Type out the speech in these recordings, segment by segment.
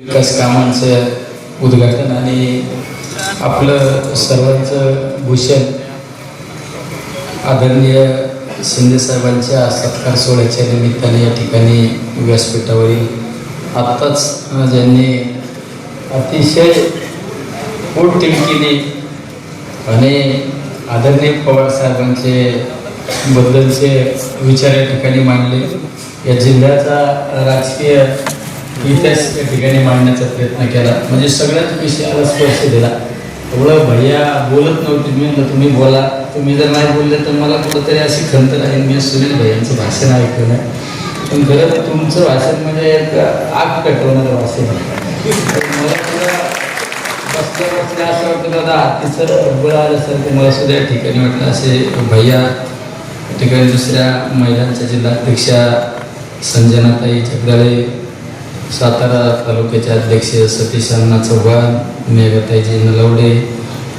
विकास कामांचं उद्घाटन आणि आपलं सर्वांचं भूषण आदरणीय शिंदे साहेबांच्या सत्कार सोहळ्याच्या निमित्ताने या ठिकाणी व्यासपीठावरील आत्ताच ज्यांनी अतिशय पोटतिडकीने आणि आदरणीय पवार साहेबांचे बद्दलचे विचार या ठिकाणी मांडले. या जिल्ह्याचा राजकीय इतिहास त्या ठिकाणी मांडण्याचा प्रयत्न केला. म्हणजे सगळ्याच विषयाला स्पर्श दिला. एवढं भैया बोलत नव्हते. मी म्हणलं तुम्ही बोला. तुम्ही जर नाही बोलले तर मला कुठंतरी अशी खंत राहील. मी सुनील भैयांचं भाषण ऐकलं. नाही पण खरं तुमचं भाषण म्हणजे एक आग पेटवणारं भाषण आहे. मला सुद्धा बसल्या बसल्या असं वाटतं दादा तिचं बळ आल्यासारखं मला सुद्धा या ठिकाणी वाटलं. असे भैया ठिकाणी दुसऱ्या महिलांच्या जिल्हाध्यक्षा संजनाताई जगदाळे सातारा तालुक्याचे अध्यक्ष सतीश अण्णा चव्हाण मेघताईजी नलवडे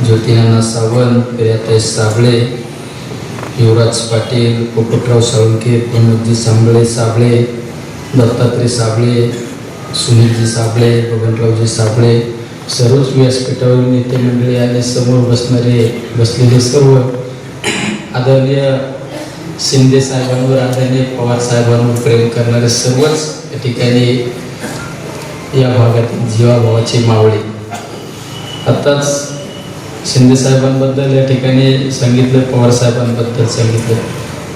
ज्योतिनाना सावंत प्रियाताई साबळे युवराज पाटील पोपटराव साळुंके प्रमोदजी सांबळे साबळे दत्तात्रय साबळे सुनीलजी साबळे बबनरावजी साबळे सर्वच व्यासपीठावर नेते मंडळी आणि समोर बसणारे बसलेले सर्व आदरणीय शिंदे साहेबांवर आदरणीय पवार साहेबांवर प्रेम करणारे सर्वच या ठिकाणी या भागातील जीवाभावाचे मावळे. आत्ताच शिंदे साहेबांबद्दल या ठिकाणी सांगितलं पवार साहेबांबद्दल सांगितलं.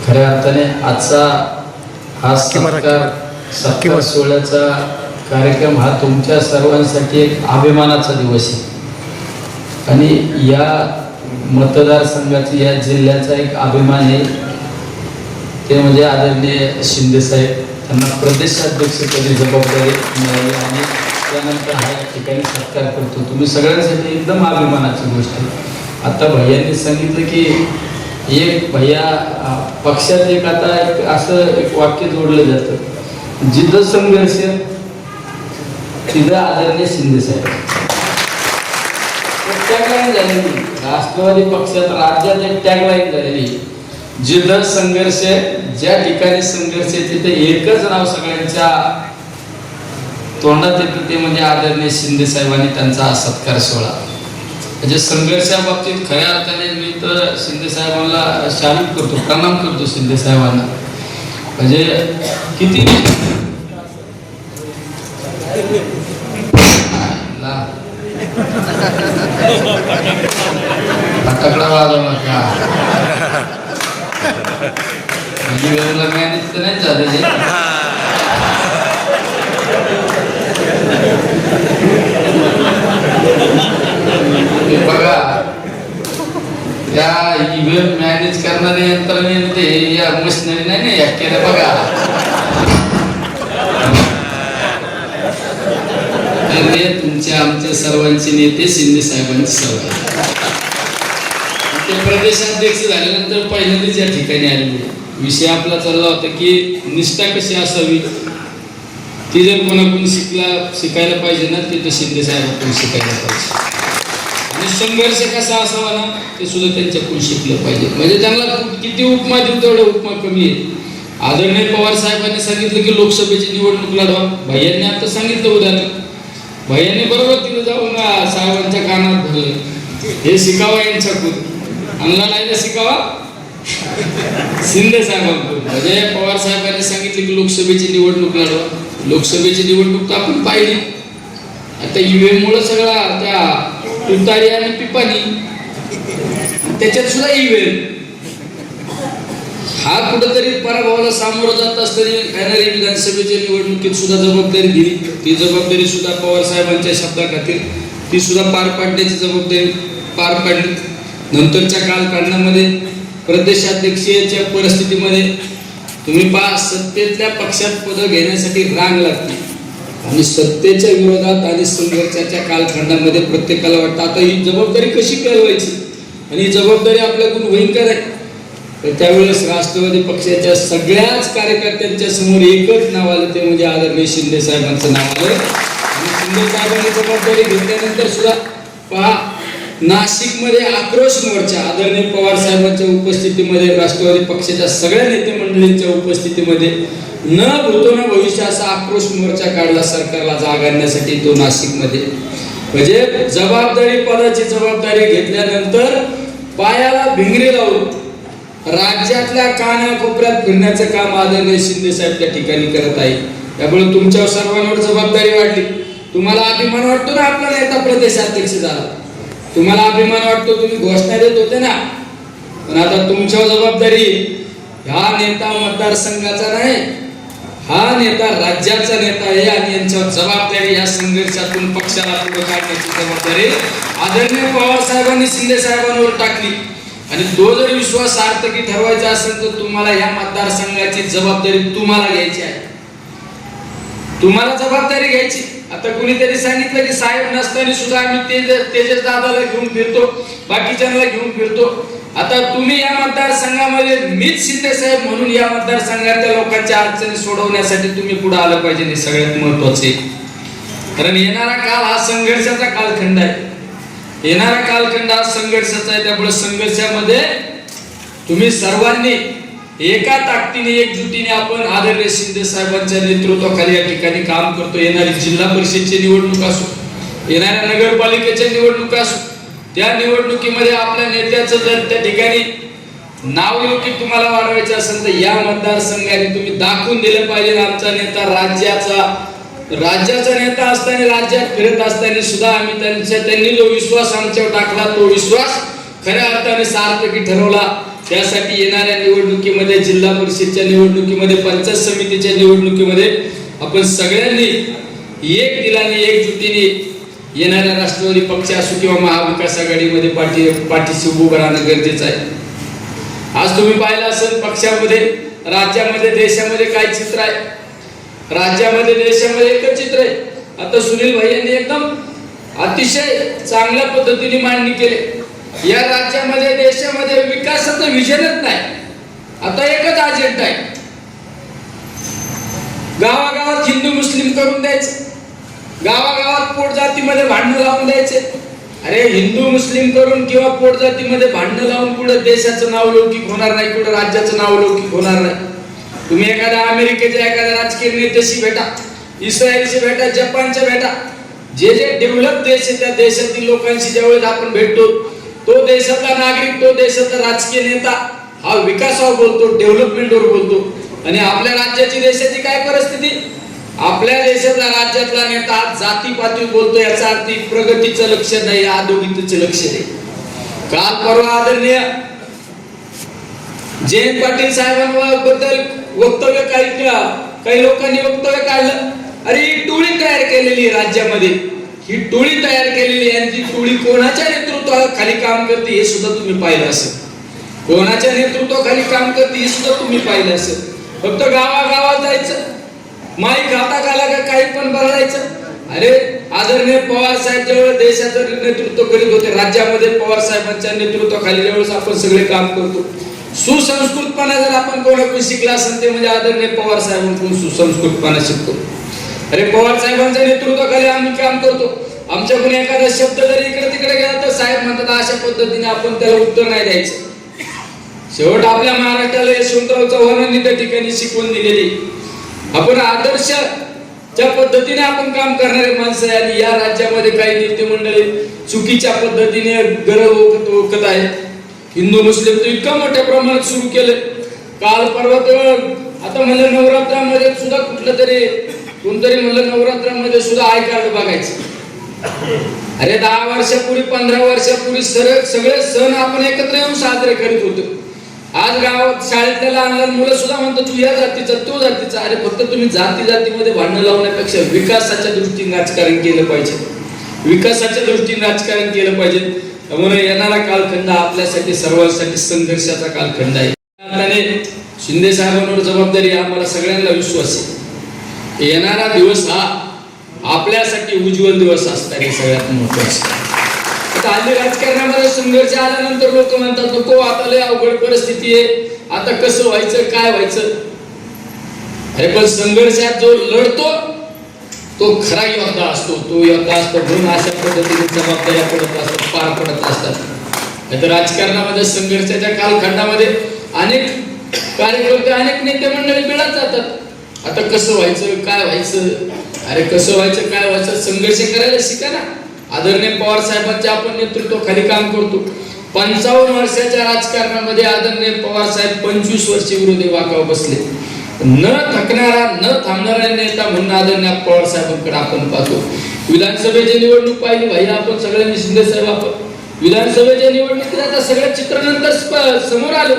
खऱ्या अर्थाने आजचा हा सत्कार सत्कार सोहळ्याचा कार्यक्रम हा तुमच्या सर्वांसाठी एक अभिमानाचा दिवस आहे. आणि या मतदारसंघाचा या जिल्ह्याचा एक अभिमान आहे. ते म्हणजे आदरणीय शिंदे साहेब. त्यांना प्रदेशाध्यक्षपदी जबाबदारी मिळाली आणि त्यानंतर हा या ठिकाणी सत्कार करतो. तुम्ही सगळ्यांसाठी एकदम अभिमानाची गोष्ट आहे. आता भैयांनी सांगितलं की एक भैया पक्षात एक आता एक असं एक वाक्य जोडलं जातं. जिथं संघर्ष तिथं आदरणीय शिंदे साहेब. टॅगलाईन झालेली. राष्ट्रवादी पक्षात राज्यात एक टॅगलाईन झालेली. जिथं संघर्ष आहे, ज्या ठिकाणी संघर्ष आहे तिथे एकच नाव सगळ्यांच्या तोंडात येतं ते म्हणजे आदरणीय शिंदे साहेबांनी त्यांचा सत्कार सोहळा. म्हणजे संघर्षा बाबतीत खऱ्या अर्थाने मी तर शिंदे साहेबांना शालूट करतो प्रणाम करतो शिंदे साहेबांना. म्हणजे किती ला. वाजवला का? म्हणजे वेळेला मॅनेज तर नाही झालं हे. हे बघा त्या इव्हेंट मॅनेज करणारे यंत्रणेने ते या मशिनरी नाही ना या केलं बघा तर ते तुमचे आमचे सर्वांचे नेते शिंदे साहेबांचे सर्व ते प्रदेशाध्यक्ष झाल्यानंतर पहिल्यांदाच या ठिकाणी आलेले विषय आपला चालला होता की निष्ठा कशी असावी? ती जर कोणाकडून शिकला शिकायला पाहिजे ना ते तर शिंदे साहेबांकडून शिकायला पाहिजे. आणि संघर्ष कसा असावा ना ते सुद्धा त्यांच्याकडून शिकलं पाहिजे. म्हणजे त्यांना किती उपमा देऊ तेवढ्या उपमा कमी आहे. आदरणीय पवार साहेबांनी सांगितलं की लोकसभेची निवडणूक लढवा. भैयांनी आता सांगितलं उदाहरण. भैयांनी बरोबर तिथे जाऊन साहेबांच्या कानात धरलं. हे शिकावं यांच्याकडून. आणला नाही शिकावा. शिंदे साहेबांकडून. म्हणजे पवार साहेबांनी सांगितले की लोकसभेची निवडणूक लढवा. लोकसभेची निवडणूक तर आपण पाहिली. आता ईव्हीएम मुळे सगळा त्या तुतारी आणि पिपाणी. त्याच्यात सुद्धा ईव्हीएम. हा कुठंतरी पराभवाला सामोरं जात असताना येणारी विधानसभेच्या निवडणुकीत सुद्धा जबाबदारी दिली. ती जबाबदारी सुद्धा पवार साहेबांच्या शब्दाखातीर. ती सुद्धा पार पाडण्याची जबाबदारी पार पाडली. नंतरच्या कालखंडामध्ये प्रदेशाध्यक्षीयच्या परिस्थितीमध्ये तुम्ही पहा सत्तेतल्या पक्षात पदं घेण्यासाठी रांग लागते. आणि सत्तेच्या विरोधात आणि संघर्षाच्या कालखंडामध्ये प्रत्येकाला वाटतं आता ही जबाबदारी कशी कळवायची? आणि ही जबाबदारी आपल्याकडून होईल का तर त्यावेळेस राष्ट्रवादी पक्षाच्या सगळ्याच कार्यकर्त्यांच्या समोर एकच नाव आलं ते म्हणजे आदरणीय शिंदे साहेबांचं नाव आलं. आणि शिंदे साहेबांनी जबाबदारी घेतल्यानंतर सुद्धा पहा नाशिकमध्ये आक्रोश मोर्चा. आदरणीय पवार साहेबांच्या उपस्थितीमध्ये राष्ट्रवादी पक्षाच्या सगळ्या नेते मंडळींच्या उपस्थितीमध्ये न भूतो न भविष्य असा आक्रोश मोर्चा काढला सरकारला जाग आणण्यासाठी तो नाशिकमध्ये. म्हणजे जबाबदारी पदाची जबाबदारी घेतल्यानंतर पायाला भिंगरी लावून राज्यातल्या कानाकोपऱ्यात फिरण्याचं काम आदरणीय शिंदे साहेब त्या ठिकाणी करत आहे त्यामुळे तुमच्या सर्वांवर जबाबदारी वाढली. तुम्हाला अभिमान वाटतो ना आपला नेता प्रदेशाध्यक्ष झाला? तुम्हाला अभिमान वाटतो तुम्ही घोषणा देत होते ना. पण आता तुमच्यावर जबाबदारी ह्या नेता मतदारसंघाचा नाही हा नेता राज्याचा नेता आहे आणि यांच्यावर जबाबदारी या संघर्षातून पक्षाला पुढे काढण्याची जबाबदारी आदरणीय पवार साहेबांनी शिंदे साहेबांवर टाकली. आणि तो जर विश्वास सार्थकी ठरवायचा असेल तर तुम्हाला या मतदारसंघाची जबाबदारी तुम्हाला घ्यायची आहे. तुम्हाला जबाबदारी घ्यायची आता कुणीतरी सांगितलं की साहेब नसताना सुद्धा आम्ही तेज तेजस दादाला घेऊन फिरतो बाकीच्यांना घेऊन फिरतो. आता तुम्ही या मतदारसंघामध्ये मीच शिंदे साहेब म्हणून या मतदारसंघातल्या लोकांच्या अडचणी सोडवण्यासाठी तुम्ही पुढे आलं पाहिजे हे सगळ्यात महत्त्वाचे कारण येणारा काळ हा संघर्षाचा कालखंड आहे. येणारा कालखंड हा संघर्षाचा आहे त्यामुळे संघर्षामध्ये तुम्ही सर्वांनी एका ताकदीने एकजुटीने आपण आदरणीय शिंदे साहेबांच्या नेतृत्वाखाली या ठिकाणी काम करतो. येणारी जिल्हा परिषदची निवडणूक असो येणाऱ्या नगरपालिकेच्या निवडणूक असो त्या निवडणुकीमध्ये आपल्या नेत्याचं जर त्या ठिकाणी नाव योग्य तुम्हाला वाढवायचे असेल तर या मतदारसंघाने तुम्ही दाखवून दिलं पाहिजे. आमचा नेता राज्याचा राज्याचा नेता असताना राज्यात फिरत असताना सुद्धा आम्ही त्यांच्या त्यांनी जो विश्वास आमच्यावर टाकला तो विश्वास खऱ्या अर्थाने सार्थकी ठरवला. त्यासाठी येणाऱ्या निवडणुकीमध्ये जिल्हा परिषदच्या निवडणुकीमध्ये पंचायत समितीच्या निवडणुकीमध्ये आपण सगळ्यांनी एक दिलाने एकजुटीने येणाऱ्या राष्ट्रवादी पक्ष असो किंवा महाविकास आघाडीमध्ये पाठी पाठीशी उभं राहणं गरजेचं आहे. आज तुम्ही पाहिलं असेल पक्षामध्ये राज्यामध्ये देशामध्ये काय चित्र आहे? राज्यामध्ये देशामध्ये एकच चित्र आहे. आता सुनील भाई यांनी एकदम अतिशय चांगल्या पद्धतीने मांडणी केली. या राज्यामध्ये देशामध्ये विकासाचं विजनच नाही. आता एकच अजेंडा आहे. गावागावात हिंदू मुस्लिम करून द्यायचं. गावागावात पोट जातीमध्ये भांडणं लावून द्यायचे. अरे हिंदू मुस्लिम करून किंवा पोट जातीमध्ये भांडणं लावून कुठं देशाचं नाव लौकिक होणार नाही कुठं राज्याचं नाव लौकिक होणार नाही. तुम्ही एखाद्या अमेरिकेच्या एखाद्या राजकीय नेत्याशी भेटा इस्रायलशी भेटा जपानच्या भेटा. जे जे डेव्हलप देश आहे त्या देशातील लोकांशी ज्यावेळेस आपण भेटतो तो देशातला नागरिक तो देशाचा राजकीय नेता हा विकासावर बोलतो डेव्हलपमेंटवर बोलतो. आणि आपल्या राज्याची देशाची काय परिस्थिती? आपल्या देशातला राज्यातला नेता जातीपाती बोलतो याचा अर्थ प्रगतीचं लक्ष नाही अधोगतीचं लक्ष नाही. काल परवा आदरणीय जयंत पाटील साहेबांबद्दल वक्तव्य काही काही लोकांनी वक्तव्य काढलं. अरे टोळी तयार केलेली आहे राज्यामध्ये. ही टोळी तयार केलेली आहे ती टोळी कोणाच्या नेतृत्वाखाली काम करते हे सुद्धा तुम्ही पाहिलं असेल. कोणाच्या नेतृत्वाखाली काम करते हे सुद्धा तुम्ही पाहिलं असेल. फक्त गावागावात जायचं माई खाता आला का काही पण बघायचं. अरे आदरणीय पवार साहेब ज्यावेळेस देशाचं नेतृत्व करीत होते राज्यामध्ये पवार साहेबांच्या नेतृत्वाखाली ज्यावेळेस आपण सगळे काम करतो. सुसंस्कृतपणा जर आपण कोणाकडून शिकला असेल ते म्हणजे आदरणीय पवार साहेबांकडून सुसंस्कृतपणा शिकतो. अरे पवार साहेबांच्या नेतृत्वाखाली आम्ही काम करतो. आमच्याकडून एखादा शब्द जरी इकडे तिकडे गेला तर साहेब म्हणतात अशा पद्धतीने आपण त्याला उत्तर नाही द्यायचं. शेवट आपल्या महाराष्ट्राला यशवंतराव चव्हाणांनी त्या ठिकाणी शिकवून दिलेली आपण आदर्श ज्या पद्धतीने आपण काम करणारे माणसं आहे आणि या राज्यामध्ये काही नेते मंडळी चुकीच्या पद्धतीने गरज ओकत ओळखत आहेत. हिंदू मुस्लिम तर इतकं मोठ्या प्रमाणात सुरू केलं काल परवा तर आता म्हणजे नवरात्रामध्ये सुद्धा कुठलं तरी कोणतरी म्हणलं नवरात्रामध्ये सुद्धा आय कार्ड बघायचं. अरे दहा वर्षापूर्वी पंधरा वर्षापूर्वी सर सगळे सण आपण एकत्र येऊन साजरे करीत होतो. आज गावात शाळेतल्या लहान लहान मुलं सुद्धा म्हणतात तू या जातीचा तो जातीचा. अरे फक्त तुम्ही जाती जातीमध्ये भांडणं लावण्यापेक्षा विकासाच्या दृष्टीने राजकारण केलं पाहिजे. विकासाच्या दृष्टीने राजकारण केलं पाहिजे. त्यामुळे येणारा कालखंड आपल्यासाठी सर्वांसाठी संघर्षाचा कालखंड आहे. शिंदे साहेबांवर जबाबदारी आम्हाला सगळ्यांना विश्वास आहे. येणारा दिवस हा आपल्यासाठी उज्ज्वल दिवस असतात हे सगळ्यात महत्वाचं. आता हल्ली राजकारणामध्ये संघर्ष आल्यानंतर लोक म्हणतात नको आता लय अवघड परिस्थिती आहे. आता कसं व्हायचं काय व्हायचं? अरे पण संघर्षात जो लढतो तो खरा योद्धा असतो. तो योद्धा असतो म्हणून अशा पद्धतीने जबाबदाऱ्या पडत असतात पार पडत असतात. नाहीतर राजकारणामध्ये संघर्षाच्या कालखंडामध्ये अनेक कार्यकर्ते अनेक नेते मंडळी मिळत जातात. आता कसं व्हायचं काय व्हायचं? अरे कसं व्हायचं काय व्हायचं? संघर्ष करायला शिका ना. आदरणीय पवार साहेबांच्या आपण नेतृत्वाखाली काम करतो. पंचावन्न वर्षाच्या राजकारणामध्ये आदरणीय पवार साहेब पंचवीस वर्ष विरोधी वाकाव बसले. न थकणारा न थांबणारा नेता म्हणून आदरणीय पवार साहेबांकडे आपण पाहतो. विधानसभेची निवडणूक पाहिली भाई आपण सगळ्यांनी शिंदे साहेब आपण. विधानसभेच्या निवडणुकीत आता सगळ्या चित्र नंतर समोर आलं.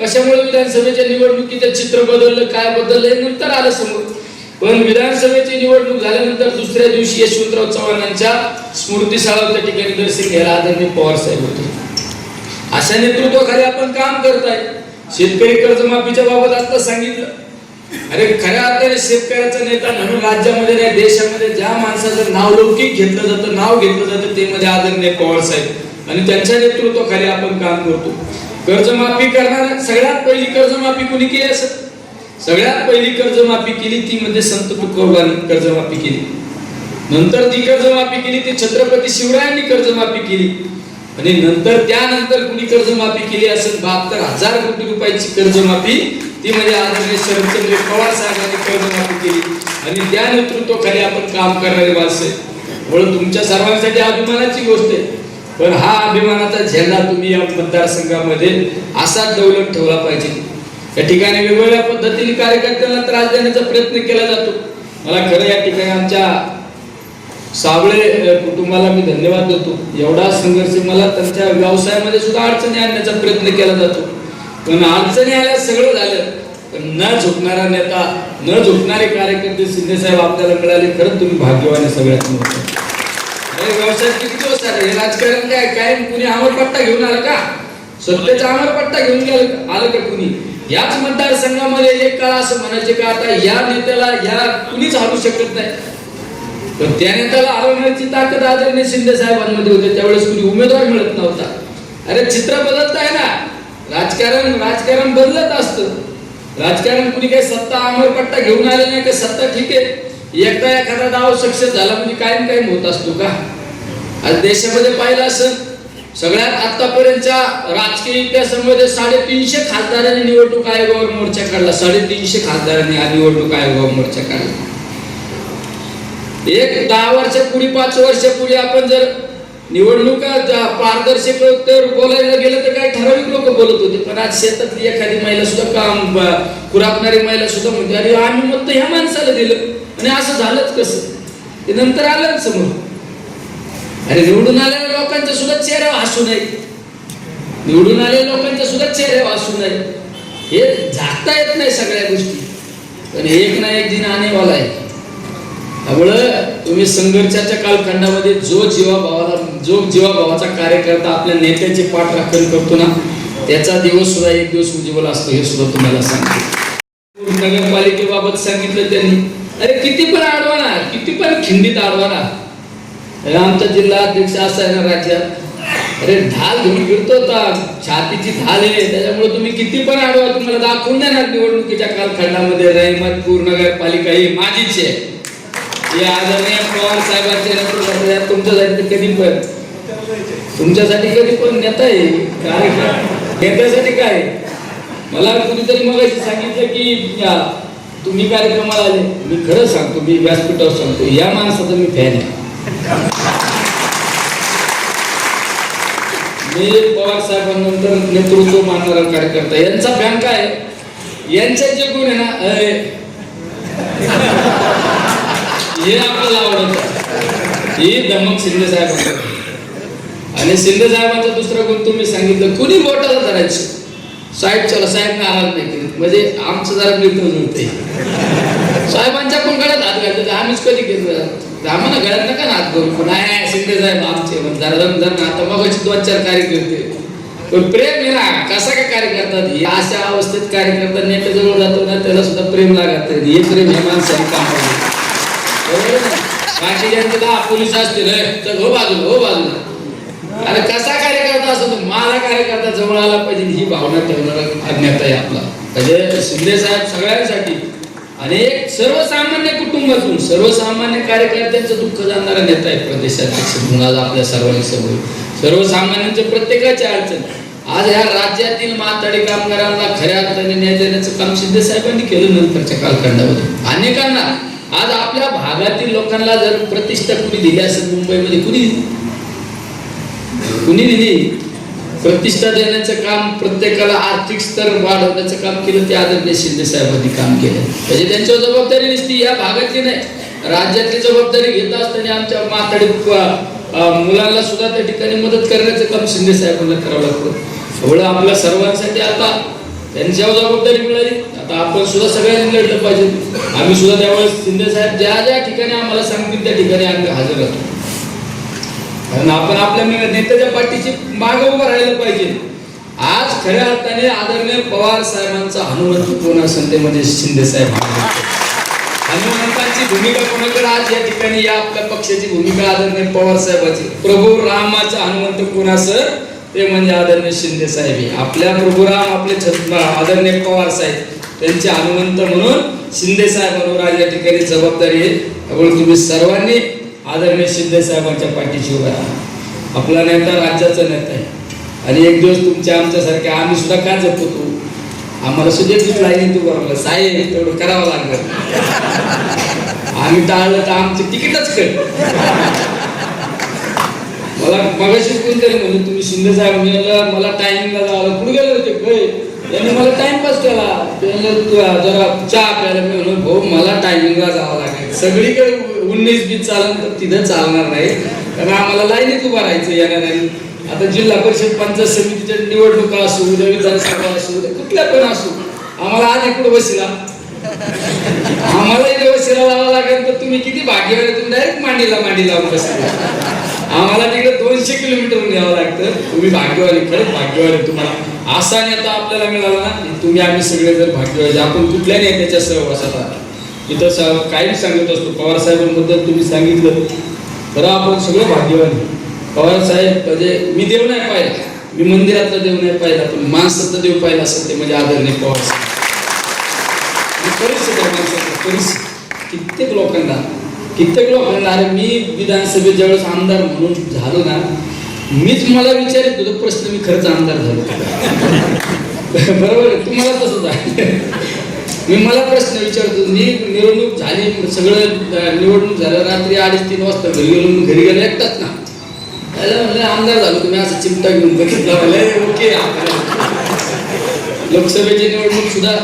कशामुळे विधानसभेच्या निवडणुकीचं चित्र बदललं काय बदललं हे नंतर आलं समोर. पण विधानसभेची निवडणूक झाल्यानंतर दुसऱ्या दिवशी यशवंतराव चव्हाणांच्या स्मृती शाळाच्या ठिकाणी दर्शन घ्यायला आदरणीय पवार साहेब होते. अशा नेतृत्वाखाली आपण काम करताय. शेतकरी कर्जमाफीच्या बाबत आता सांगितलं. अरे खऱ्या अर्थाने शेतकऱ्याचा नेता म्हणून राज्यामध्ये नाही देशामध्ये ज्या माणसाचं नाव लौकिक घेतलं जातं नाव घेतलं जातं ते मध्ये आदरणीय पवार साहेब. आणि त्यांच्या नेतृत्वाखाली आपण काम करतो. कर्जमाफी करणार सगळ्यात पहिली कर्जमाफी कुणी केली असत सगळ्यात पहिली कर्जमाफी केली ती म्हणजे संत तुकोबांनी कर्जमाफी केली. नंतर ती कर्जमाफी केली ती छत्रपती शिवरायांनी कर्जमाफी केली. आणि नंतर त्यानंतर कुणी कर्जमाफी केली असेल? बहात्तर हजार कोटी रुपयाची कर्जमाफी ती म्हणजे आदरणीय शरदचंद्र पवार साहेबांनी कर्जमाफी केली. आणि त्या नेतृत्वाखाली आपण काम करणारे माणसं आहे. म्हणून तुमच्या सर्वांसाठी अभिमानाची गोष्ट आहे. पण हा अभिमानाचा झेंडा तुम्ही या मतदारसंघामध्ये असाच डौलत ठेवला पाहिजे. या ठिकाणी वेगवेगळ्या पद्धतीने कार्यकर्त्यांना त्रास देण्याचा प्रयत्न केला जातो. मला खरं या ठिकाणी आमच्या सावळे कुटुंबाला मी धन्यवाद देतो. एवढा संघर्ष मला त्यांच्या व्यवसायामध्ये सुद्धा अडचणी आणण्याचा प्रयत्न केला जातो. पण अडचणी आल्या सगळं झालं. पण न झोपणारा नेता न झोपणारे कार्यकर्ते शिंदे साहेब आपल्याला मिळाले. खरंच तुम्ही भाग्यवान आहे सगळ्यात मोठं. व्यवसाय किती हे राजकारण काय? काय कुणी अमरपट्टा घेऊन आलं का? सत्तेचा अमरपट्टा घेऊन गेलं आलं का कुणी? याच मतदारसंघामध्ये एक काळ असं म्हणायचे का आता या नेत्याला या कुणीच हरवू शकत नाही. पण त्या नेत्याला हरवण्याची ताकद आदरणीय शिंदे साहेबांमध्ये होते. त्यावेळेस कुणी उमेदवार मिळत नव्हता. अरे चित्र बदलत आहे ना. राजकारण राजकारण बदलत असतं. राजकारण कुणी काही सत्ता अमरपट्टा घेऊन आले नाही का सत्ता ठीक आहे. एकदा एखादा डाव सक्सेस झाला म्हणजे कायम कायम होत असतो का? आज देशामध्ये पाहिलं असं सगळ्यात आतापर्यंतच्या राजकीय इतिहासामध्ये साडेतीनशे खासदारांनी निवडणूक आयोगावर मोर्चा काढला. साडेतीनशे खासदारांनी हा निवडणूक आयोगावर मोर्चा काढला. एक दहा वर्षापूर्वी पाच वर्षापूर्वी आपण जर निवडणुका पारदर्शक तर बोलायला गेलं तर काही ठराविक लोक बोलत होते. पण आज शेतातली एखादी महिला सुद्धा काम ब- महिला सुद्धा म्हणते अरे आम्ही मत ह्या माणसाला दिलं. आणि असं झालंच कसं? ते नंतर आलं ना समोर. अरे निवडून आलेल्या लोकांच्या सुद्धा चेहऱ्यावर हसू नये. निवडून आलेल्या लोकांच्या सुद्धा चेहऱ्यावर हसू नये. हे झाकता येत नाही सगळ्या गोष्टी. पण एक ना एक दिन आनेवाला आहे. त्यामुळं तुम्ही संघर्षाच्या कालखंडामध्ये जो जीवाभावाला जो जीवाभावाचा कार्यकर्ता आपल्या नेत्याचे पाठ राखण करतो ना त्याचा दिवस सुद्धा एक दिवस उज्ज्वल असतो हे सुद्धा तुम्हाला सांगतो. नगरपालिकेबाबत सांगितलं त्यांनी. अरे किती पण आडवाना किती पण खिंडीत आडवाना आमचा जिल्हा अध्यक्ष असा राज्यात अरे ढाल घेऊन फिरतो छातीची ढाल आहे. त्याच्यामुळे तुम्ही किती पण आडवा तुम्हाला दाखवून देणार निवडणुकीच्या कालखंडामध्ये. रहिमतपूर नगरपालिका ही माझीच आहे. या आदरणीय पवार साहेबांच्या तुमच्यासाठी तर कधी पण. तुमच्यासाठी कधी पण नेता आहे. काय? नेत्यासाठी काय? मला कुणीतरी मग सांगितलं की या, तुम्ही कार्यक्रमाला आले. मी खरं सांगतो मी व्यासपीठावर सांगतो. या माणसाचा मी फॅन आहे. मी पवार साहेबांनंतर नेतृत्व मानणारा कार्यकर्ता. यांचा फॅन काय आहे? जे गुण आहे ना अरे. हे आपल्याला आवडत. ही धमक शिंदे साहेब आणि शिंदे साहेबांचा दुसरा गुण तुम्ही सांगितलं कुणी बोटाला धरायचं? साहेब चला साहेब आला नाही. म्हणजे आमचं जरा मित्र जुळते साहेबांच्या पण गळ्यात हात घालतो आम्हीच कधी घेतलं आम्हाला गळ्यात नका ना हात करू पण नाही शिंदे साहेब आमचे पण जरा जण आता मग दोन चार कार्यकर्ते पण प्रेम आहे ना कसा काय कार्य करतात? हे अशा अवस्थेत कार्यकर्ता जवळ जातो ना त्याला सुद्धा प्रेम लागत हे प्रेम हे माणसाने काम बाकी बरोबर आहे दहा पोलीस असतील "ए, तर हो बाजूला हो बाजूला. अरे कसा कार्यकर्ता असतो माझा कार्य कार्यकर्ता जवळ आला पाहिजे ही भावना ठेवणारा अज्ञात आहे आपला. म्हणजे शिंदे साहेब सगळ्यांसाठी आणि एक सर्वसामान्य कुटुंबातून सर्वसामान्य कार्यकर्त्यांचं दुःख जाणणारा नेता आहे प्रदेशाध्यक्ष म्हणून आज आपल्या सर्वांसमोर सर्वसामान्यांच्या प्रत्येकाची अडचण. आज ह्या राज्यातील माथाडी कामगारांना खऱ्या अर्थाने न्याय देण्याचं काम शिंदे साहेबांनी केलं नंतरच्या कालखंडामध्ये. अनेकांना आज आपल्या भागातील लोकांना जर प्रतिष्ठा कुणी दिली असेल मुंबईमध्ये कुणी? दिली? कुणी दिली? प्रतिष्ठा देण्याचं काम प्रत्येकाला आर्थिक स्तर वाढवण्याचं काम केलं ते आदरणीय शिंदे साहेबांनी काम केलं. म्हणजे त्यांच्यावर जबाबदारी नसती या भागातली नाही. राज्यातली जबाबदारी घेत असताना आमच्या माथाडी मुलांना सुद्धा त्या ठिकाणी मदत करण्याचं काम शिंदे साहेबांना करावं लागतं. एवढं आपल्या सर्वांसाठी आता त्यांच्यावर जबाबदारी मिळाली. आता आपण सुद्धा सगळ्यांनी लढलं पाहिजे. आम्ही सुद्धा त्यावेळेस शिंदे साहेब ज्या ज्या ठिकाणी आम्हाला सांगतील त्या ठिकाणी आम्ही हजर राहतो. कारण आपण आपल्या नेत्याच्या पाठीची माग उभं राहिलं पाहिजे. आज खऱ्या अर्थाने आदरणीय पवार साहेबांचा हनुमंत कोण असेल ते म्हणजे शिंदे साहेब हनुमंतांची भूमिका कोणाकडे आज या ठिकाणी या आपल्या पक्षाची भूमिका आदरणीय पवार साहेबांची? प्रभू रामाचा हनुमंत कोण असेल ते म्हणजे आदरणीय शिंदे साहेब हे. आपल्या प्रभू राम आपले आदरणीय पवार साहेब त्यांचे हनुमंत म्हणून शिंदे साहेबांवर आज या ठिकाणी जबाबदारी आहे. त्यामुळे तुम्ही सर्वांनी आदरणीय शिंदे साहेबांच्या पाठीशी उभा राहा. आपला नेता राज्याचा नेता आहे. आणि एक दिवस तुमच्या आमच्यासारख्या आम्ही सुद्धा काय जपतो तू? आम्हाला सुद्धा एकच लाईन तू बरोबर साहेब तेवढं करावं लागलं आम्ही टाळलं तर आमचं तिकीटच कट मला मगाशी कोणतरी म्हणजे तुम्ही शिंदे साहेब म्हणलं मला टायमिंगला जावं पुढे गेले होते. काय त्यांनी मला टाइमपास केला. ते जरा चहा प्यायला मी भाऊ मला टायमिंगला जावं लागेल. सगळीकडे उन्नीस बीस चालन तर तिथं चालणार नाही. कारण आम्हाला लाईनीत उभा राहायचं येणार नाही आता जिल्हा परिषद पंचायत समितीच्या निवडणुका असू उद्या विधानसभा असू उद्या कुठल्या पण असू आम्हाला आज इकडे बसिला? आम्हाला इथे वशिला लावा लागेल तर तुम्ही किती भाग्यवान तुम्ही डायरेक्ट मांडीला मांडी लावून बसला. आम्हाला तिकडे दोनशे किलोमीटर न्यावं लागतं. तुम्ही भाग्यवान खरंच भाग्यवान तुम्हाला. असा नेता आपल्याला मिळाला ना तुम्ही आम्ही सगळे जर भाग्यवान आपण कुठल्या नेत्याच्या सहवासात आहात? इथं सा काही सांगत असतो. पवार साहेबांबद्दल तुम्ही सांगितलं. खरं आपण सगळं भाग्यवान पवारसाहेब पवार साहेब म्हणजे मी देव नाही पाहिला. मी मंदिरातला देव नाही पाहिला पण माणसाचा देव पाहिला असेल ते म्हणजे आदरणीय पवार साहेब. परिस्थिती परिस्थिती. कित्येक लोकांना कित्येक लोकांना अरे मी विधानसभेत ज्यावेळेस आमदार म्हणून झालो ना मीच मला विचारित होतो प्रश्न मी खरंच आमदार झालो बरोबर तुम्हाला तसंच आहे. मी मला प्रश्न विचारतो. मी निवडणूक झाली सगळं निवडणूक झालं रात्री अडीच तीन वाजता घरी गेलो घरी गेलो एकटाच ना. त्याला म्हणलं आमदार झालो तुम्ही असं चिमटा घेऊन बघितला. म्हणलं ओके लोकसभेची निवडणूक सुद्धा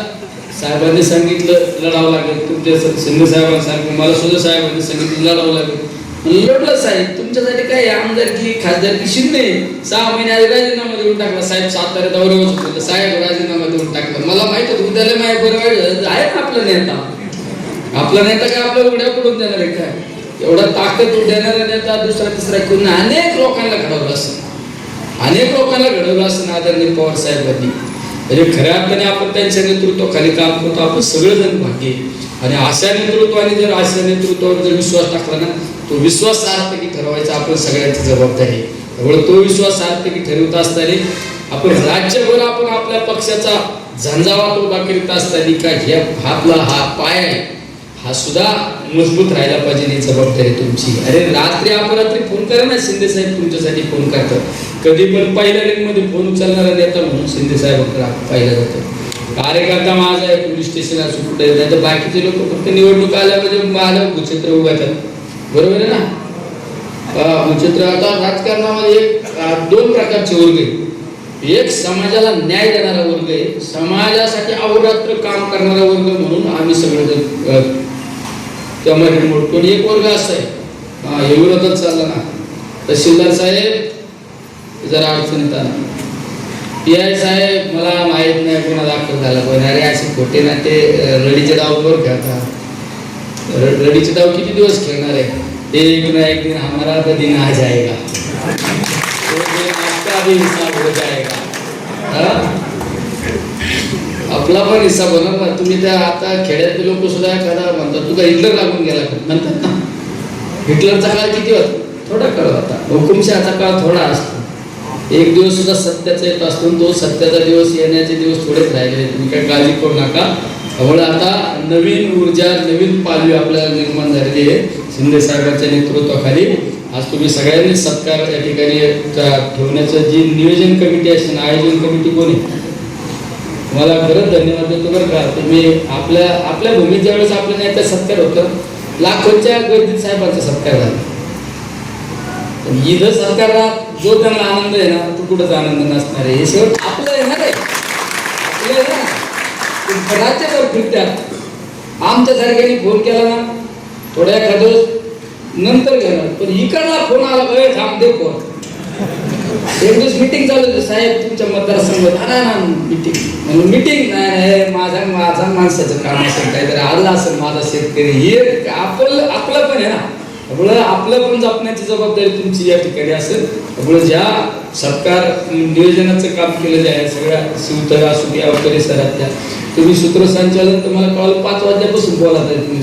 साहेबांनी सांगितलं लढावं लागेल. तुमच्या स- शिंदे साहेबांनी सांगितलं मला सुद्धा साहेबांनी सांगितलं लढावं लागेल. म्हणलं, लढलं साहेब तुमच्यासाठी काय आहे? आमदारकी खासदारकी शिंदे? सहा महिने आधी राजीनामा देऊन टाकला. साहेब सातारा दौऱ्यावर होतो साहेब राजीनामा देऊन टाकला. मला माहीत होतं उद्याला माय बरं आहे ना आपला नेता? आपला नेता काय आपल्या उड्या पडून देणार आहे काय? एवढा ताकद देणारा नेता दुसरा तिसरा करून अनेक लोकांना घडवलं असं अनेक लोकांना घडवलं असं आदरणीय पवार साहेबांनी. म्हणजे खऱ्या अर्थाने आपण त्यांच्या नेतृत्वाखाली काम करतो. आपण सगळेजण भाग्य आणि अशा नेतृत्वाने जर अशा नेतृत्वावर जर विश्वास टाकला ना तो विश्वास सार्थकी ठरवायचा आपण सगळ्यांची जबाबदारी. त्यामुळे तो विश्वास सार्थकी ठरवत असताना आपण राज्यभर आपण आपल्या पक्षाचा झंझावात उभा करीत असताना का ह्या आपला हा पाय आहे हा सुद्धा मजबूत राहायला पाहिजे ही जबाबदारी तुमची. अरे रात्री अपरात्री फोन करा ना शिंदे साहेब तुमच्यासाठी फोन करतात. कधी पण पहिल्या लिंक फोन उचलणारा नेता म्हणून शिंदे साहेब पाहिलं जातो. कार्यकर्ता माझा आहे पोलीस स्टेशन असू कुठे नाही तर बाकीचे लोक फक्त निवडणूक आल्यामध्ये म्हणजे माझ्या भूचित्र उभा येतात बरोबर आहे ना? म्हणजे तर आता राजकारणामध्ये एक दोन प्रकारचे वर्ग आहेत. एक समाजाला न्याय देणारा वर्ग आहे. समाजासाठी अहोरात्र काम करणारा वर्ग म्हणून आम्ही सगळेजण त्या मराठी मोड. पण एक वर्ग असा आहे. हा, हे विरोधात चालला ना. तहसीलदार साहेब जरा अडचणीत आला. पी आय साहेब मला माहीत नाही कोणा दाखल झाला. पण अरे असे खोटे ना ते अं, रडीचे डाव वर खेळतात रडीचे डाव किती दिवस खेळणार आहे? एक ना एक दिन हमारा तो दिन आ जाएगा. आपका भी हिसाब हो जाएगा. हा? आपला पण हिस्सा बनव ना. तुम्ही त्या आता खेड्यातले लोक सुद्धा एखादा म्हणतात तुझा हिटलर लागून गेला. म्हणतात ना. हिटलरचा काळ किती होता? थोडा काळ होता. हुकुमशहाचा काळ थोडा असतो. एक दिवस सुद्धा सत्याचा येत असतो तो सत्याचा दिवस येण्याचे दिवस थोडेच राहिले. तुम्ही काय काळजी करू नका. त्यामुळे आता नवीन ऊर्जा नवीन पालवी आपल्याला निर्माण झालेली आहे. शिंदे साहेबांच्या नेतृत्वाखाली. आज तुम्ही सगळ्यांनी सत्कार या ठिकाणी ठेवण्याचं जी नियोजन कमिटी असते ना आयोजन कमिटी कोणी? मला खरंच धन्यवाद देतो बरं का. तुम्ही आपल्या आपल्या भूमीत ज्यावेळेस आपल्या नेत्या सत्कार होतं लाखोच्या गर्दीत साहेबांचा सत्कार झाला. इथं सत्कारात जो त्यांना आनंद आहे ना तो कुठंच आनंद नसणार आहे. हे शेवट आपलं येणार आहे ना? राज्यभर फिरत्यात आमच्या सारख्याने फोन केला ना थोड्या एखादं नंतर गेला. पण इकडला फोन आला अय थांब दे फोन. एक दिवस मिटिंग चालू होती साहेब तुमच्या मतदारसंघात आणा ना मिटिंग म्हणून मिटिंग नाही नाही माझा माझा माणसाचं काम असेल काहीतरी आला असेल माझा शेतकरी. हे आपलं आपलं पण आहे ना. त्यामुळं आपलं पण जपण्याची जबाबदारी तुमची या ठिकाणी असेल. त्यामुळे ज्या सरकार नियोजनाचं काम केलेलं आहे. सगळ्या शिवतर असू या परिसरातल्या तुम्ही सूत्रसंचालन तुम्हाला कळलं पाच वाजल्यापासून बोला तुम्ही